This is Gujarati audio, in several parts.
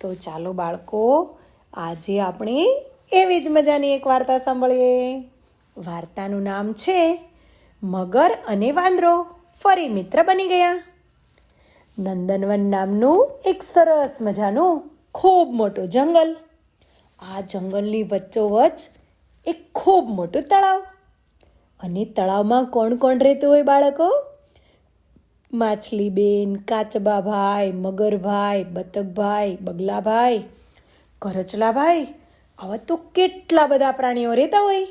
તો ચાલો બાળકો, આજે આપણે એવી જ મજાની એક વાર્તા સાંભળીએ. વાર્તાનું નામ છે, મગર અને વાંદરો ફરી મિત્ર બની ગયા. નંદનવન નામનું એક સરસ મજાનું, ખૂબ મોટું જંગલ. આ જંગલની વચ્ચોવચ એક ખૂબ મોટું તળાવ. અને તળાવમાં કોણ કોણ રહેતું હોય બાળકો? માછલીબેન, કાચબાભાઈ, મગરભાઈ, બતકભાઈ, બગલાભાઈ, કરચલાભાઈ, આવા તો કેટલા બધા પ્રાણીઓ રહેતા હોય.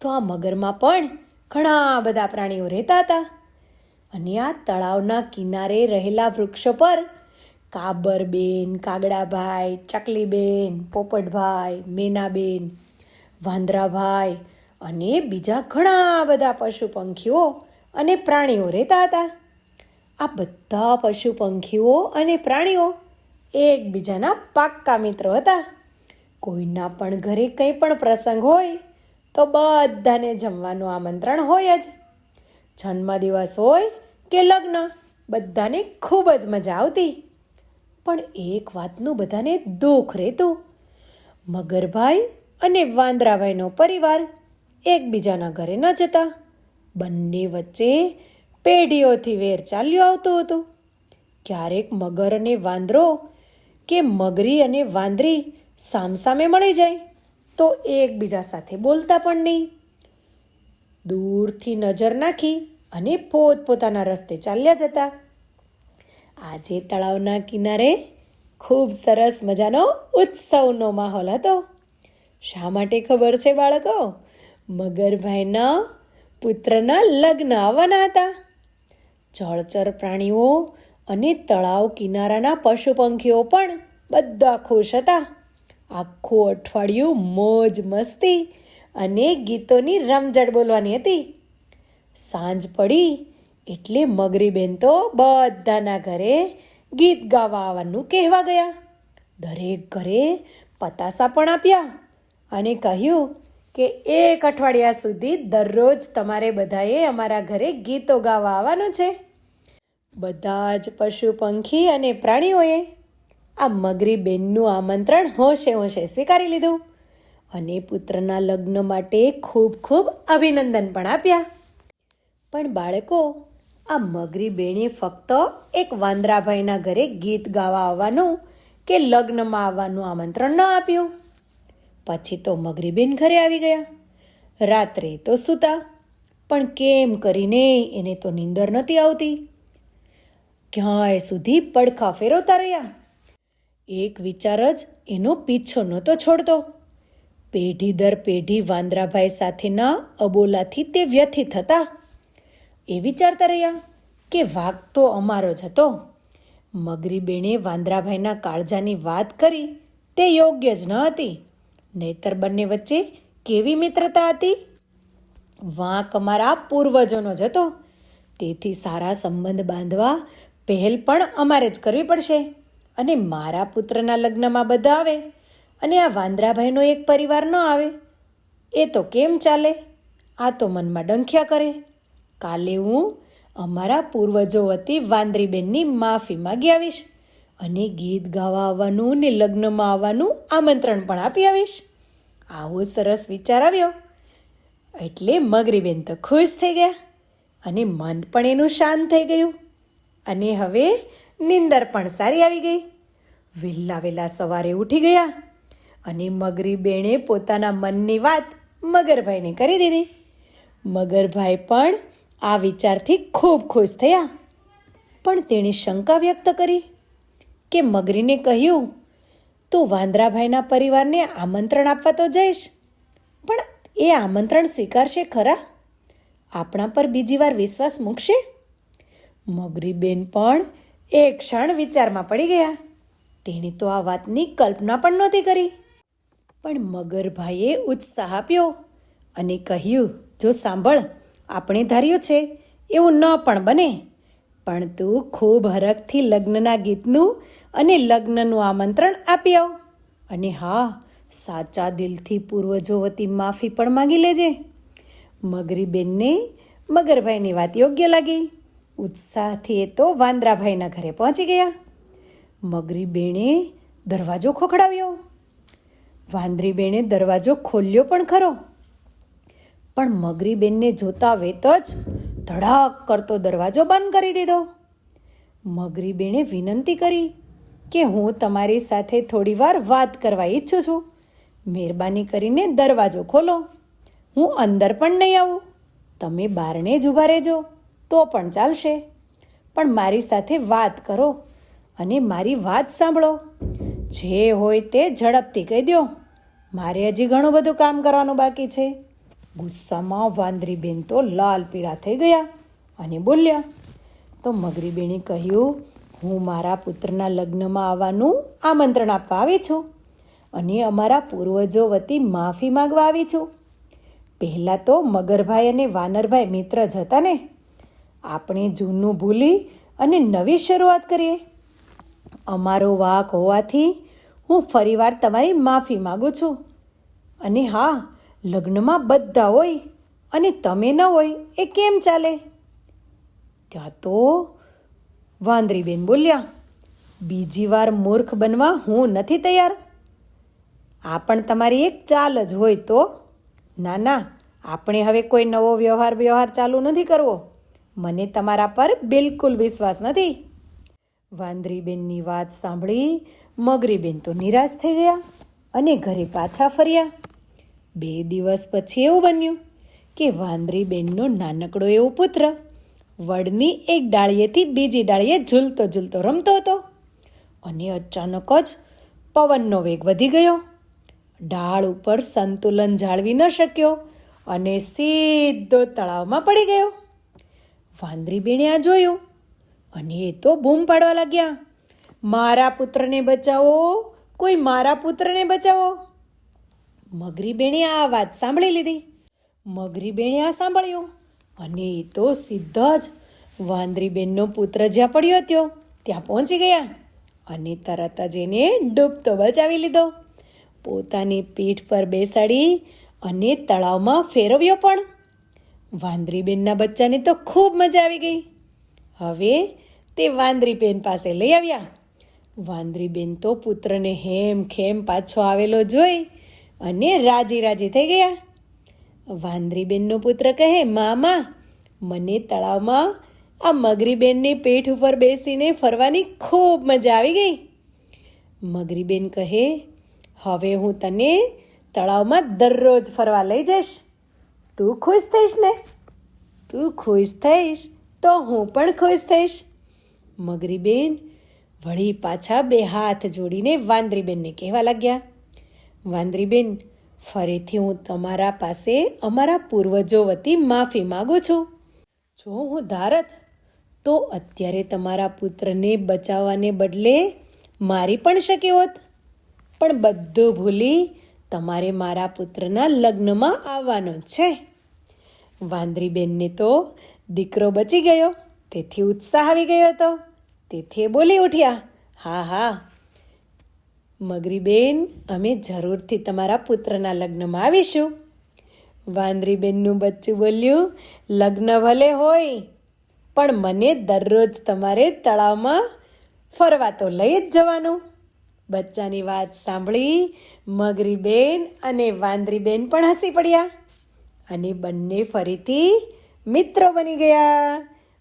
તો આ મગરમાં પણ ઘણા બધા પ્રાણીઓ રહેતા હતા. અને આ તળાવના કિનારે રહેલા વૃક્ષો પર કાબરબેન, કાગડાભાઈ, ચકલીબેન, પોપટભાઈ, મેનાબેન, વાંદરાભાઈ અને બીજા ઘણા બધા પશુ પંખીઓ અને પ્રાણીઓ રહેતા હતા. આ બધા પશુ પંખીઓ અને પ્રાણીઓ એકબીજાના પાક્કા મિત્રો હતા. કોઈના પણ ઘરે કંઈ પણ પ્રસંગ હોય, તો બધાને જમવાનું આમંત્રણ હોય જ. જન્મદિવસ હોય કે લગ્ન, બધાને ખૂબ જ મજા આવતી. પણ એક વાતનું બધાને દુઃખ રહેતું. મગરભાઈ અને વાંદરાભાઈનો પરિવાર એકબીજાના ઘરે ન જતા. બંને વચ્ચે પેઢીઓથી વેર ચાલ્યું આવતું હતું. ક્યારેક મગર અને વાંદરો કે મગરી અને વાંદરી સામસામે મળી જાય તો એકબીજા સાથે બોલતા પણ નહીં. દૂરથી નજર નાખી અને પોતપોતાના રસ્તે ચાલ્યા જતા. આજે તળાવના કિનારે ખૂબ સરસ મજાનો ઉત્સવનો માહોલ હતો. શા માટે ખબર છે બાળકો? મગરભાઈના પુત્રના લગ્ન આવવાના હતા. જળચર પ્રાણીઓ અને તળાવ કિનારાના પશુ પંખીઓ પણ બધા ખુશ હતા. આખું અઠવાડિયું મોજ મસ્તી અને ગીતોની રમઝટ બોલવાની હતી. સાંજ પડી એટલે મગરીબેન તો બધાના ઘરે ગીત ગાવા આવવાનું કહેવા ગયા. દરેક ઘરે પતાસા પણ આપ્યા અને કહ્યું કે એક અઠવાડિયા સુધી દરરોજ તમારે બધાએ અમારા ઘરે ગીતો ગાવા આવવાનું છે. બધા જ પશુ પંખી અને પ્રાણીઓએ આ મગરી બેનનું આમંત્રણ હોંશે હોંશે સ્વીકારી લીધું અને પુત્રના લગ્ન માટે ખૂબ ખૂબ અભિનંદન પણ આપ્યા. પણ બાળકો, આ મગરી બેણે ફક્ત એક વાંદરાભાઈના ઘરે ગીત ગાવા આવવાનું કે લગ્નમાં આવવાનું આમંત્રણ ન આપ્યું. પછી તો મગરીબેન ઘરે આવી ગયા. રાત્રે તો સૂતા, પણ કેમ કરીને એને તો નીંદર નહોતી આવતી? ક્યાંય સુધી પડખા ફેરવતા રહ્યા? એક વિચાર જ એનો પીછો નહોતો છોડતો. પેઢી દર પેઢી વાંદરાભાઈ સાથેના અબોલાથી તે વ્યથિત હતા. એ વિચારતા રહ્યા કે વાઘ તો અમારો જ હતો. મગરી બેણે વાંદરાભાઈના કાળજાની વાત કરી, તે યોગ્ય જ ન હતી. નહીતર બંને વચ્ચે કેવી મિત્રતા હતી? વાંક અમારા પૂર્વજોનો જ હતો. તેથી સારા સંબંધ બાંધવા પહેલ પણ અમારે જ કરવી પડશે. અને મારા પુત્રના લગ્નમાં બધા આવે અને આ વાંદરાભાઈનો એક પરિવાર ન આવે. એ તો કેમ ચાલે? આ તો મનમાં ડંખ્યા કરે. કાલે હું અમારા પૂર્વજો વતી વાંદરીબેનની માફી માગી આવીશ અને ગીત ગાવા આવવાનું ને લગ્નમાં આવવાનું આમંત્રણ પણ આપી આવીશ. આવો સરસ વિચાર આવ્યો. એટલે મગરીબેન તો ખુશ થઈ ગયા અને મન પણ એનું શાંત થઈ ગયું. અને હવે નીંદર પણ સારી આવી ગઈ. વહેલા વહેલા સવારે ઉઠી ગયા અને મગરી બેણે પોતાના મનની વાત મગરભાઈને કરી દીધી. મગરભાઈ પણ આ વિચારથી ખૂબ ખુશ થયા. પણ તેણે શંકા વ્યક્ત કરી કે મગરીને કહ્યું, તું વાંદરાભાઈના પરિવારને આમંત્રણ આપવા તો જઈશ, પણ એ આમંત્રણ સ્વીકારશે ખરા? આપણા પર બીજી વાર વિશ્વાસ મૂકશે? મગરીબેન પણ એક ક્ષણ વિચારમાં પડી ગયા. તેણે તો આ વાતની કલ્પના પણ નહોતી કરી. પણ મગરભાઈએ ઉત્સાહ આપ્યો અને કહ્યું, જો સાંભળ, આપણે ધાર્યું છે, એવું ન પણ બને. પણ તું ખૂબ હરખથી લગ્નના ગીતનું અને લગ્નનું આમંત્રણ આપી આવ. અને હા, સાચા દિલથી પૂર્વજો વતી માફી પણ માગી લેજે. મગરીબેનને મગરભાઈની વાત યોગ્ય લાગી. ઉત્સાહથી એ તો વાંદરાભાઈના ઘરે પહોંચી ગયા. મગરી બેણે દરવાજો ખોખડાવ્યો. વાંદરી બેણે દરવાજો ખોલ્યો પણ ખરો. પણ મગરી બેનને જોતા વેત જ ધડાક કરતો દરવાજો બંધ કરી દીધો. મગરી બેણે વિનંતી કરી કે હું તમારી સાથે થોડીવાર વાત કરવા ઈચ્છું છું. મહેરબાની કરીને દરવાજો ખોલો. હું અંદર પણ નહીં આવું. તમે બારણે જ ઊભા રહેજો. તો પણ ચાલશે. પણ મારી સાથે વાત કરો અને મારી વાત સાંભળો. જે હોય તે ઝડપથી કહી દો. મારે હજી ઘણું બધું કામ કરવાનું બાકી છે. ગુસ્સામાં વાંદરીબેન તો લાલ પીળા થઈ ગયા અને બોલ્યા, તો મગરીબેણે કહ્યું, હું મારા પુત્રના લગ્નમાં આવવાનું આમંત્રણ આપવા આવી છું અને અમારા પૂર્વજો વતી માફી માંગવા આવી છું. પહેલાં તો મગરભાઈ અને વાનરભાઈ મિત્ર જ હતા ને. આપણે જૂનું ભૂલી અને નવી શરૂઆત કરીએ. અમારો વાક હોવાથી હું ફરીવાર તમારી માફી માગું છું. અને હા, લગ્નમાં બધા હોય અને તમે ન હોય એ કેમ ચાલે? ત્યાં તો વાંદરીબેન બોલ્યા, બીજી વાર મૂર્ખ બનવા હું નથી તૈયાર. આ પણ તમારી એક ચાલ જ હોય તો. ના ના, આપણે હવે કોઈ નવો વ્યવહાર વ્યવહાર ચાલુ નથી કરવો. મને તમારા પર બિલકુલ વિશ્વાસ નથી. વાંદરીબેનની વાત સાંભળી મગરીબેન તો નિરાશ થઈ ગયા અને ઘરે પાછા ફર્યા. બે દિવસ પછી એવું બન્યું કે વાંદરીબેનનો નાનકડો એવો પુત્ર વડની એક ડાળીએથી બીજી ડાળીએ ઝૂલતો ઝૂલતો રમતો હતો અને અચાનક જ પવનનો વેગ વધી ગયો. ડાળ ઉપર સંતુલન જાળવી ન શક્યો અને સીધો તળાવમાં પડી ગયો. વાંદરી બેણે આ જોયું અને એ તો બૂમ પાડવા લાગ્યા. મારા પુત્રને બચાવો, કોઈ મારા પુત્રને બચાવો. મગરી બેણે આ વાત સાંભળી લીધી. મગરી બેણે આ સાંભળ્યું અને એ તો સીધા જ વાંદરી બેનનો પુત્ર જ્યાં પડ્યો હતો, ત્યાં પહોંચી ગયા અને તરત જ એને ડૂબતો બચાવી લીધો. પોતાની પીઠ પર બેસાડી અને તળાવમાં ફેરવ્યો પણ. વાંદરીબેનના બચ્ચાને તો ખૂબ મજા આવી ગઈ. હવે તે વાંદરીબેન પાસે લઈ આવ્યા. વાંદરીબેન તો પુત્રને હેમ ખેમ પાછો આવેલો જોઈ અને રાજી રાજી થઈ ગયા. વાંદરીબેનનો પુત્ર કહે, મામા, મને તળાવમાં આ મગરીબેનની પેઠ ઉપર બેસીને ફરવાની ખૂબ મજા આવી ગઈ. મગરીબેન કહે, હવે હું તને તળાવમાં દરરોજ ફરવા લઈ જઈશ. તું ખુશ થઈશ ને? તું ખુશ થઈશ તો હું પણ ખુશ થઈશ. મગરીબેન, વળી પાછા બે હાથ જોડીને વાંદરીબેનને કહેવા લાગ્યા. વાંદરીબેન, ફરીથી હું તમારા પાસે અમારા પૂર્વજો વતી માફી માગું છું. જો હું ધારત, તો અત્યારે તમારા પુત્રને બચાવવાને બદલે મારી પણ શકી હોત. પણ બધું ભૂલી તમારે મારા પુત્રના લગ્નમાં આવવાનો છે. વાંદરીબેનને તો દીકરો બચી ગયો, તેથી ઉત્સાહ આવી ગયો હતો. તેથી બોલી ઉઠ્યા, હા હા, મગરીબેન, અમે જરૂરથી તમારા પુત્રના લગ્નમાં આવીશું. વાંદરીબેનનું બચ્ચું બોલ્યું, લગ્ન ભલે હોય, પણ મને દરરોજ તમારે તળાવમાં ફરવા તો લઈ જ જવાનું. બચ્ચાની વાત સાંભળી, મગરીબેન અને વાંદરીબેન પણ હસી પડ્યા અને બંને ફરીથી મિત્રો બની ગયા.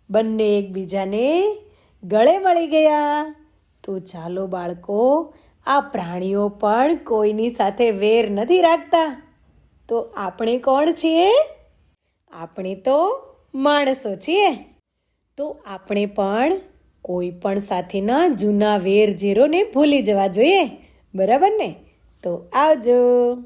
બંને એકબીજાને ગળે મળી ગયા. તો ચાલો બાળકો, આ પ્રાણીઓ પણ કોઈની સાથે વેર નથી રાખતા. તો આપણે કોણ છીએ? આપણે તો માણસો છીએ. તો આપણે પણ કોઈ પણ સાથેના જૂના વેર ઝેરોને ભૂલી જવા જોઈએ. બરાબર ને? તો આવજો.